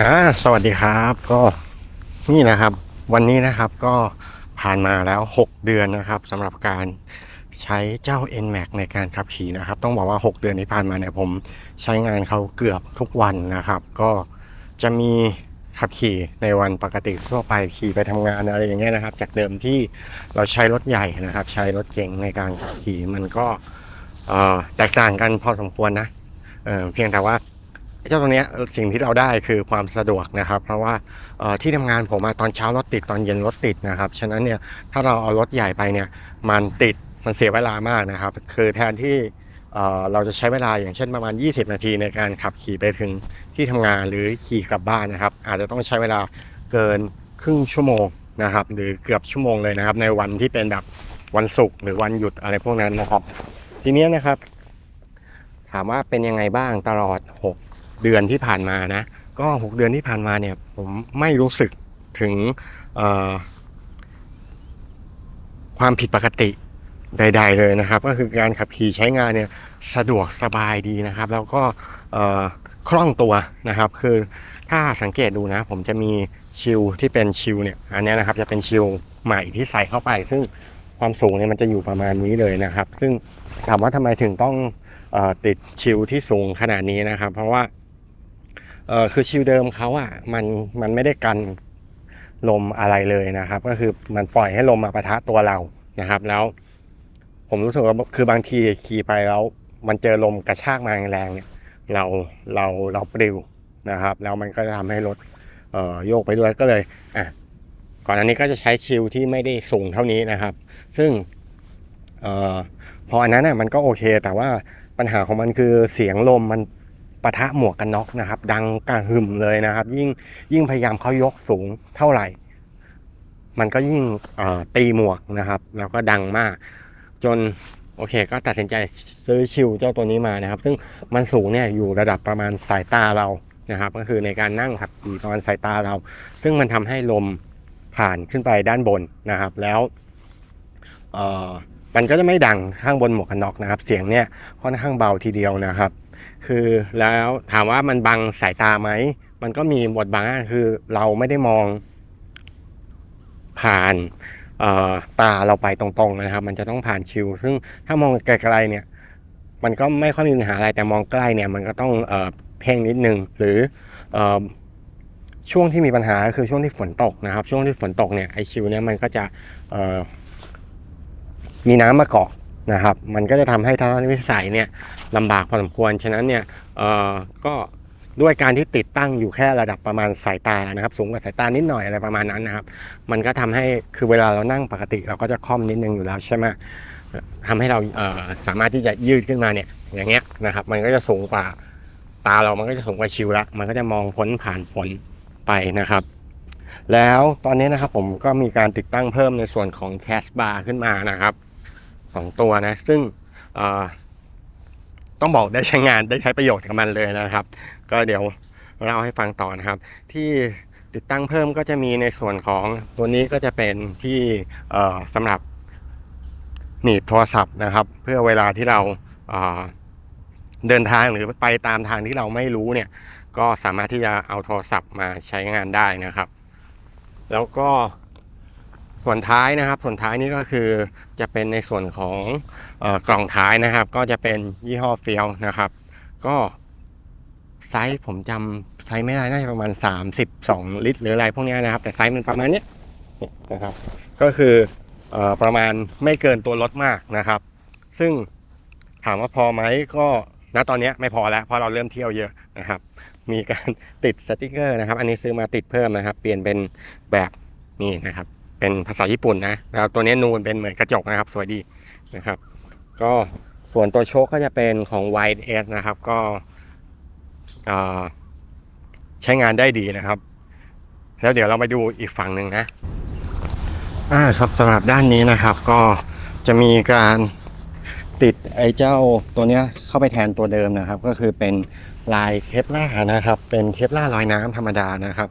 อ่าสวัสดีครับก็นี่นะครับ วันนี้นะครับก็ผ่านมาแล้ว 6 เดือนนะครับสำหรับการใช้เจ้า NMAX ในการขับขี่นะครับ ต้องบอกว่า 6 เดือนที่ผ่านมาเนี่ยผมใช้งานเขาเกือบทุกวันนะครับ ก็จะมีขับขี่ในวันปกติทั่วไปขี่ไปทำงานอะไรอย่างเงี้ยนะครับ จากเดิมที่เราใช้รถใหญ่นะครับ ใช้รถเก๋งในการขับขี่มันก็แตกต่างกันพอสมควรนะเเพียงแต่ว่า เจ้าตัวเนี้ยสิ่งที่เราได้คือความสะดวกนะครับ เพราะว่าที่ทำงานผมอะตอนเช้ารถติดตอนเย็นรถติดนะครับฉะนั้นเนี่ยถ้าเราเอารถใหญ่ไปเนี่ยมันติดมันเสียเวลามากนะครับ คือแทนที่เราจะใช้เวลาอย่างเช่นประมาณ 20 นาทีในการขับขี่ไปถึงที่ทำงานหรือขี่กลับบ้านนะครับ อาจจะต้องใช้เวลาเกินครึ่งชั่วโมงนะครับ หรือเกือบชั่วโมงเลยนะครับ ในวันที่เป็นแบบวันศุกร์หรือวันหยุดอะไรพวกนั้นนะครับ ทีนี้นะครับ ถามว่าเป็นยังไงบ้างตลอด 6 เดือนที่ผ่านมานะ ก็ 6 เดือนที่ผ่านมาเนี่ย ผมไม่รู้สึกถึงความผิดปกติใด ๆ เลยนะครับ ก็คือการขับขี่ใช้งานเนี่ยสะดวกสบายดีนะครับ แล้วก็คล่องตัวนะครับ คือถ้าสังเกตดูนะ ผมจะมีชิลที่เป็นชิลเนี่ยอันนี้นะครับจะเป็นชิลใหม่ที่ใส่เข้าไป ซึ่งความสูงเนี่ยมันจะอยู่ประมาณนี้เลยนะครับ ซึ่งถามว่าทำไมถึงต้องอติดชิลที่สูงขนาดนี้นะครับ เพราะว่า เออคือชิลเดิมเขาอะมันมันไม่ได้กันลมอะไรเลยนะครับ ก็คือมันปล่อยให้ลมมาปะทะตัวเรานะครับ แล้ว ผมรู้สึกว่าคือบางทีขี่ไปแล้ว มันเจอลมกระชากมาแรงๆเนี่ย เราเราเราปลิวนะครับ แล้วมันก็จะทำให้รถเอ่อโยกไปด้วยก็เลยอะก่อนอันนี้ก็จะใช้ชิลที่ไม่ได้สูงเท่านี้นะครับ ซึ่งเอ่อพออันนั้นน่ะมันก็โอเค แต่ว่าปัญหาของมันคือเสียงลมมัน ปะทะหมวกกันน็อกนะครับ ดังกระหึ่มเลยนะครับ ยิ่งยิ่งพยายามเขายกสูงเท่าไหร่ มันก็ยิ่งตีหมวกนะครับ แล้วก็ดังมาก จนโอเค ก็ตัดสินใจซื้อชิวเจ้าตัวนี้มานะครับ ซึ่งมันสูงเนี่ยอยู่ระดับประมาณสายตาเรานะครับ ก็คือในการนั่งขับขี่ประมาณสายตาเรา ซึ่งมันทำให้ลมผ่านขึ้นไปด้านบนนะครับ แล้วมันก็จะไม่ดังข้างบนหมวกกันน็อกนะครับ เสียงเนี่ยค่อนข้างเบาทีเดียวนะครับ คือแล้วถามว่ามันบังสายตาไหม มันก็มีบทบังคือเราไม่ได้มองผ่านตาเราไปตรงๆนะครับ มันจะต้องผ่านชิว ซึ่งถ้ามองไกลๆเนี่ย มันก็ไม่ค่อยมีปัญหาอะไรแต่มองใกล้เนี่ย มันก็ต้องเพ่งนิดนึงหรืออช่วงที่มีปัญหาก็คือช่วงที่ฝนตกนะครับ ช่วงที่ฝนตกเนี่ยไอชิวเนี่ยมันก็จะมีน้ำมาเกาะ นะครับ มันก็จะทำให้ทัศนวิสัยเนี่ยลำบากพอสมควร ฉะนั้นเนี่ยเอ่อก็ด้วยการที่ติดตั้งอยู่แค่ระดับประมาณสายตานะครับ สูงกว่าสายตานิดหน่อยอะไรประมาณนั้นนะครับ มันก็ทำให้คือเวลาเรานั่งปกติ เราก็จะค่อมนิดนึงอยู่แล้วใช่ไหมทำให้เราเอ่อสามารถที่จะยืดขึ้นมาเนี่ยอย่างเงี้ยนะครับ มันก็จะสูงกว่าตาเรามันก็จะสูงกว่าชิวละมันก็จะมองพ้นผ่านฝนไปนะครับ แล้วตอนนี้นะครับผมก็มีการติดตั้งเพิ่มในส่วนของแคสบาร์ขึ้นมานะครับ สองตัวนะ ซึ่งต้องบอกได้ใช้งานได้ใช้ประโยชน์กับมันเลยนะครับ ก็เดี๋ยวเล่าให้ฟังต่อนะครับ ที่ติดตั้งเพิ่มก็จะมีในส่วนของตัวนี้ก็จะเป็นที่สำหรับหนีบโทรศัพท์นะครับ เพื่อเวลาที่เราเอ่อเดินทางหรือไปตามทางที่เราไม่รู้เนี่ย ก็สามารถที่จะเอาโทรศัพท์มาใช้งานได้นะครับ แล้วก็ ส่วนท้ายนะครับ ส่วนท้ายนี่ก็คือจะเป็นในส่วนของออกล่องท้ายนะครับ ก็จะเป็นยี่ห้อเฟียวนะครับ ก็ไซส์ผมจำไซส์ไม่ได้น่าจะประมาณ 32 ลิตร หรืออะไรพวกนี้นะครับ แต่ไซส์มันประมาณนี้นะครับ ก็คือออประมาณไม่เกินตัวรถมากนะครับ ซึ่งถามว่าพอไหมก็ณตอนนี้ไม่พอแล้วเพราะเราเริ่มเที่ยวเยอะนะครับ มีการติดสติกเกอร์นะครับ อันนี้ซื้อมาติดเพิ่มนะครับ เปลี่ยนเป็นแบบนี่นะครับ เป็นภาษาญี่ปุ่นนะแล้วตัวนี้นูนเป็นเหมือนกระจกนะครับ สวยดีนะครับ ก็ส่วนตัวโชคก็จะเป็นของ Wide S นะครับ ก็ใช้งานได้ดีนะครับ แล้วเดี๋ยวเราไปดูอีกฝั่งหนึ่งนะอ่าครับสำหรับด้านนี้นะครับ ก็จะมีการติดไอ้เจ้าตัวเนี้ยเข้าไปแทนตัวเดิมนะครับ ก็คือเป็นลายเคปล่านะครับ เป็นเคปล่าลอยน้ำธรรมดานะครับ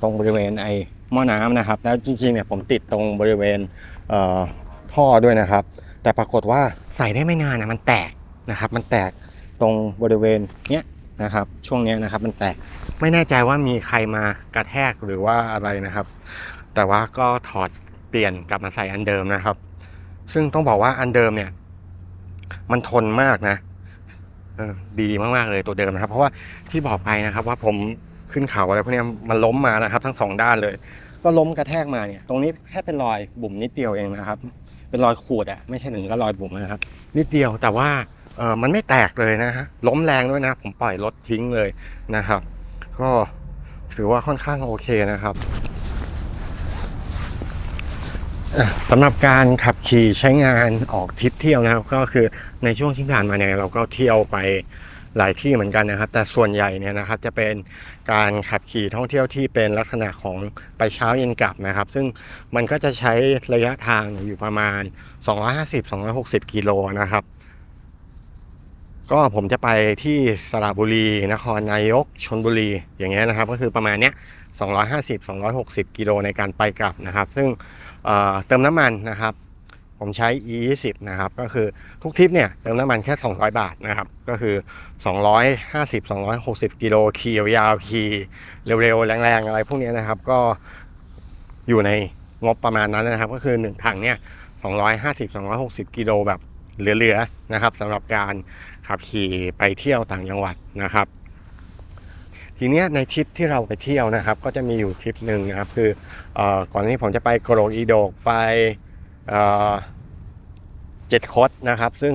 ตรงบริเวณไอ หม้อน้ำนะครับ แล้วจริงๆเนี่ยผมติดตรงบริเวณเท่อด้วยนะครับ แต่ปรากฏว่าใส่ได้ไม่นานนะมันแตกนะครับ มันแตกตรงบริเวณเนี้ยนะครับ ช่วงเนี้ยนะครับ มันแตกไม่แน่ใจว่ามีใครมากระแทกหรือว่าอะไรนะครับ แต่ว่าก็ถอดเปลี่ยนกลับมาใส่อันเดิมนะครับ ซึ่งต้องบอกว่าอันเดิมเนี่ย มันทนมากนะดีมากๆเลยตัวเดิมนะครับ เพราะว่าที่บอกไปนะครับว่าผม ขึ้นเขาอะไรพวกนี้มันล้มมานะครับ ทั้งสองด้านเลย ก็ล้มกระแทกมาเนี่ย ตรงนี้แค่เป็นรอยบุ๋มนิดเดียวเองนะครับ เป็นรอยขูดอะไม่ใช่หนึ่งก็รอยบุ๋มนะครับ นิดเดียวแต่ว่าเออมันไม่แตกเลยนะฮะล้มแรงด้วยนะ ผมปล่อยรถทิ้งเลยนะครับ ก็ถือว่าค่อนข้างโอเคนะครับสำหรับการขับขี่ใช้งานออกทริปเที่ยวนะครับ ก็คือในช่วงที่ผ่านมาเนี่ยเราก็เที่ยวไป หลายที่เหมือนกันนะครับ แต่ส่วนใหญ่เนี่ยนะครับจะเป็นการขับขี่ท่องเที่ยวที่เป็นลักษณะของไปเช้าเย็นกลับนะครับ ซึ่งมันก็จะใช้ระยะทางอยู่ประมาณ 250-260 กิโลนะครับ ก็ผมจะไปที่สระบุรี นครนายกชนบุรีอย่างเงี้ยนะครับ ก็คือประมาณเนี้ย250-260 กิโลในการไปกลับนะครับ ซึ่งเเติมน้ำมันนะครับ ผมใช้ e 2 0นะครับ ก็คือทุกทริปเนี่ยเติมน้ำมันแค่ 200 บาทนะครับ ก็คือ 250 260 กิโลขี่ยาวขี่เร็วๆ แรงๆ อะไรพวกนี้นะครับ ก็อยู่ในงบประมาณนั้นนะครับ ก็คือ 1 ถังเนี่ย 250 260 กิโลแบบเหลือๆนะครับสำหรับการขับขี่ไปเที่ยวต่างจังหวัดนะครับ ทีเนี้ยในทริปที่เราไปเที่ยวนะครับ ก็จะมีอยู่ทริปหนึ่งนะครับ คือเอ่อก่อนที่ผมจะไปโกรกอีโดกไปเอ่อ เจ็ดคดนะครับ ซึ่ง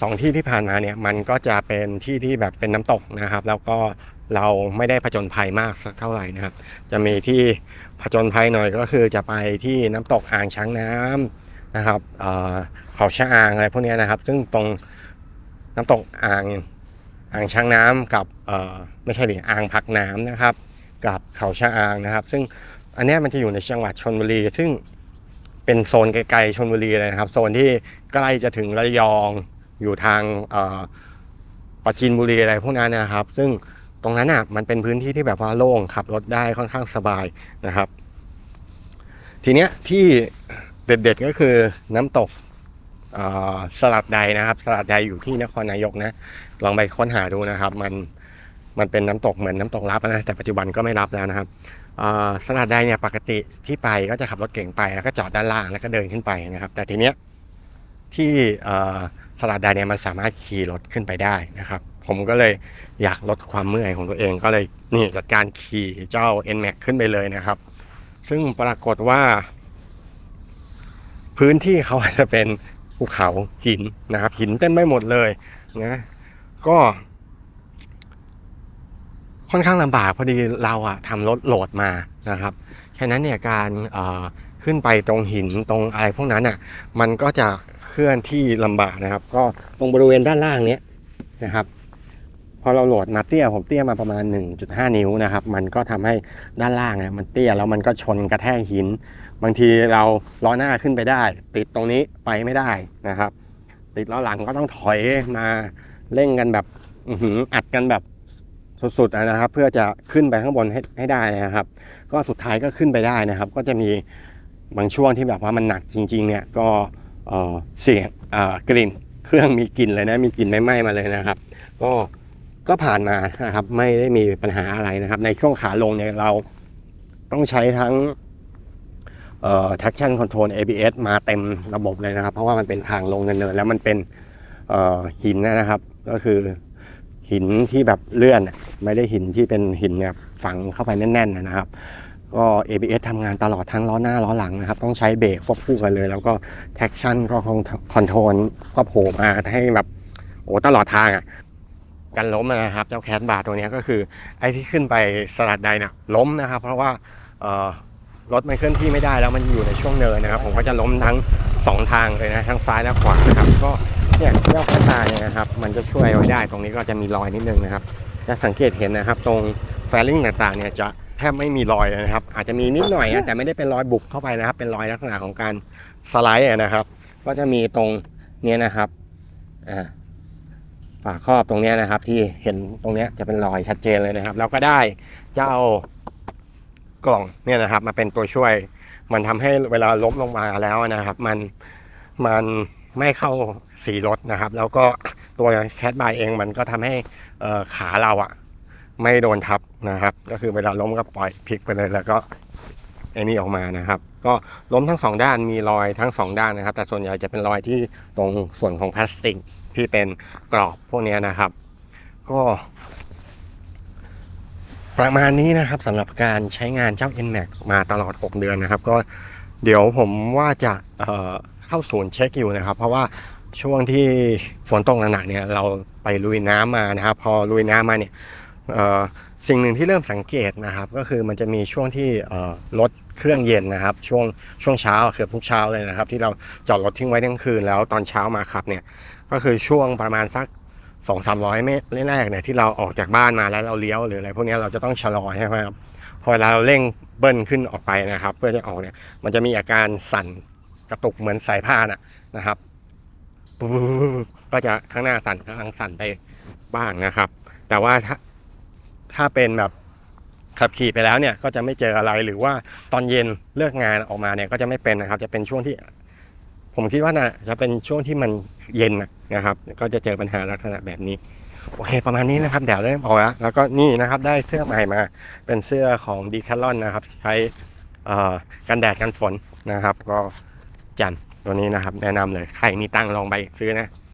สองที่ที่ผ่านมาเนี่ยมันก็จะเป็นที่ที่แบบเป็นน้ำตกนะครับ แล้วก็เราไม่ได้ผจญภัยมากสักเท่าไหร่นะครับ จะมีที่ผจญภัยหน่อยก็คือจะไปที่น้ำตกอ่างช้างน้ำนะครับเอ่อเขาชะอางอะไรพวกนี้นะครับ ซึ่งตรงน้ำตกอ่างอ่างช้างน้ำกับไม่ใช่ดิอ่างพักน้ำนะครับ กับเขาชะอางนะครับ ซึ่งอันนี้มันจะอยู่ในจังหวัดชนบุรี ซึ่ง เป็นโซนไกลๆชนบุรีเลยนะครับ โซนที่ใกล้จะถึงระยองอยู่ทางปราจีนบุรีอะไรพวกนั้นนะครับ ซึ่งตรงนั้นอะมันเป็นพื้นที่ที่แบบว่าโล่งขับรถได้ค่อนข้างสบายนะครับ ทีเนี้ยที่เด็ดๆก็คือน้ำตกสลัดใดนะครับ สลัดใดอยู่ที่นครนายกนะ ลองไปค้นหาดูนะครับ มัน มันเป็นน้ำตกเหมือนน้ำตกรับนะแต่ปัจจุบันก็ไม่รับแล้วนะครับสลัดใดเนี่ยปกติที่ไปก็จะขับรถเก่งไปแล้วก็จอดด้านล่างแล้วก็เดินขึ้นไปนะครับ แต่ทีเนี้ยที่สลัดใดเนี่ยมันสามารถขี่รถขึ้นไปได้นะครับ ผมก็เลยอยากลดความเมื่อยของตัวเองก็เลยนี่จัดการขี่เจ้า NMAX ขึ้นไปเลยนะครับ ซึ่งปรากฏว่า พื้นที่เขาอาจจะเป็นภูเขาหินนะครับ หินเต็มไปหมดเลยนะก็ ค่อนข้างลำบากพอดีเราอะทำรถโหลดมานะครับฉะนั้นเนี่ยการขึ้นไปตรงหินตรงอะไรพวกนั้นอะมันก็จะเคลื่อนที่ลำบากนะครับ ก็ตรงบริเวณด้านล่างเนี้ยนะครับพอเราโหลดมาเตี้ยผมเตี้ยมาประมาณ 1.5 นิ้วนะครับ มันก็ทำให้ด้านล่างเนี่ยมันเตี้ยแล้วมันก็ชนกระแทกหิน บางทีเราล้อหน้าขึ้นไปได้ ติดตรงนี้ไปไม่ได้นะครับ ติดล้อหลังก็ต้องถอยมาเร่งกันแบบอัดกันแบบ สุดๆนะครับ เพื่อจะขึ้นไปข้างบนให้ให้ได้นะครับ ก็สุดท้ายก็ขึ้นไปได้นะครับ ก็จะมีบางช่วงที่แบบว่ามันหนักจริง ๆ เนี่ยก็เสียงกลิ่น เครื่องมีกลิ่นเลยนะมีกลิ่นไหม้มาเลยนะครับ ก็ก็ผ่านมานะครับ ไม่ได้มีปัญหาอะไรนะครับ ในช่วงขาลงเนี่ยเราต้องใช้ทั้ง traction control ABS มาเต็มระบบเลยนะครับ เพราะว่ามันเป็นทางลงเนินๆแล้วมันเป็นหินนะครับ ก็คือ หินที่แบบเลื่อน ไม่ได้หินที่เป็นหินเนี่ยฝังเข้าไปแน่นๆนะครับ ก็ ABS ทำงานตลอดทั้งล้อหน้าล้อหลังนะครับ ต้องใช้เบรกควบคู่กันเลย แล้วก็ traction ก็คอนโทรลก็โผล่มาให้แบบโอ้ตลอดทางอะกันล้มนะครับ เจ้าแคทบาร์ตัวนี้ก็คือ ไอ้ที่ขึ้นไปสลัดใดเนี่ยล้มนะครับ เพราะว่ารถมันเคลื่อนที่ไม่ได้แล้วมันอยู่ในช่วงเนินนะครับ ผมก็จะล้มทั้งสองทางเลยนะทั้งซ้ายและขวานะครับก็ เนี่ยเจ้าคทบาเนี่ยนะครับ มันจะช่วยไว้ได้ตรงนี้ก็จะมีรอยนิดนึงนะครับจะสังเกตเห็นนะครับ ตรงแฟลิงต่างๆเนี่ยจะแทบไม่มีรอยนะครับ อาจจะมีนิดหน่อยนะแต่ไม่ได้เป็นรอยบุบเข้าไปนะครับ เป็นรอยลักษณะของการสไลด์นะครับ ก็จะมีตรงเนี้ยนะครับอ่าฝาครอบตรงเนี้ยนะครับ ที่เห็นตรงเนี้ยจะเป็นรอยชัดเจนเลยนะครับแล้วก็ได้เจ้ากล่องเนี่ยนะครับ มาเป็นตัวช่วย มันทำให้เวลาล้มลงมาแล้วนะครับ มันมันไม่เข้า สีรถนะครับ แล้วก็ตัวแคทบายเองมันก็ทำให้ขาเราอะไม่โดนทับนะครับ ก็คือเวลาล้มก็ปล่อยพลิกไปเลยแล้วก็ไอ้นี่ออกมานะครับ ก็ล้มทั้งสองด้านมีรอยทั้งสองด้านนะครับ แต่ส่วนใหญ่จะเป็นรอยที่ตรงส่วนของพลาสติกที่เป็นกรอบพวกนี้นะครับ ก็ ประมาณนี้นะครับสำหรับการใช้งานเจ้า NMAX มาตลอด 6 เดือนนะครับ ก็เดี๋ยวผมว่าจะเเข้าศูนย์เช็คอยู่นะครับ เพราะว่า ช่วงที่ฝนตกหนักๆเนี่ยเราไปลุยน้ำมานะครับ พอลุยน้ำมาเนี่ยสิ่งหนึ่งที่เริ่มสังเกตนะครับ ก็คือมันจะมีช่วงที่รถเครื่องเย็นนะครับ ช่วงช่วงเช้าเกือบทุกเช้าเลยนะครับ ที่เราจอดรถทิ้งไว้ทั้งคืนแล้วตอนเช้ามาขับเนี่ยก็คือช่วงประมาณสักสองสามร้อยเมตรแรกๆเนี่ยที่เราออกจากบ้านมาแล้วเราเลี้ยวหรืออะไรพวกนี้เราจะต้องชะลอใช่ไหมครับพอเวลาเราเร่งเบิ้ลขึ้นออกไปนะครับ เพื่อจะออกเนี่ยมันจะมีอาการสั่นกระตุกเหมือนสายพานะนะครับ ก็จะข้างหน้าสั่นข้างหลังสั่นไปบ้างนะครับ แต่ว่าถ้าถ้าเป็นแบบขับขี่ไปแล้วเนี่ยก็จะไม่เจออะไรหรือว่าตอนเย็นเลิกงานออกมาเนี่ยก็จะไม่เป็นนะครับ จะเป็นช่วงที่ ผมคิดว่าน่ะจะเป็นช่วงที่มันเย็นนะครับ ก็จะเจอปัญหาลักษณะแบบนี้ โอเค ประมาณนี้นะครับเดี๋ยวเริ่มออกแล้วแล้วก็นี่นะครับได้เสื้อใหม่มา เป็นเสื้อของดีแคลอนนะครับ ใช้กันแดดกันฝนนะครับ ก็จัน ตัวนี้นะครับ แนะนำเลยใครมีตังค์ลองไปซื้อนะ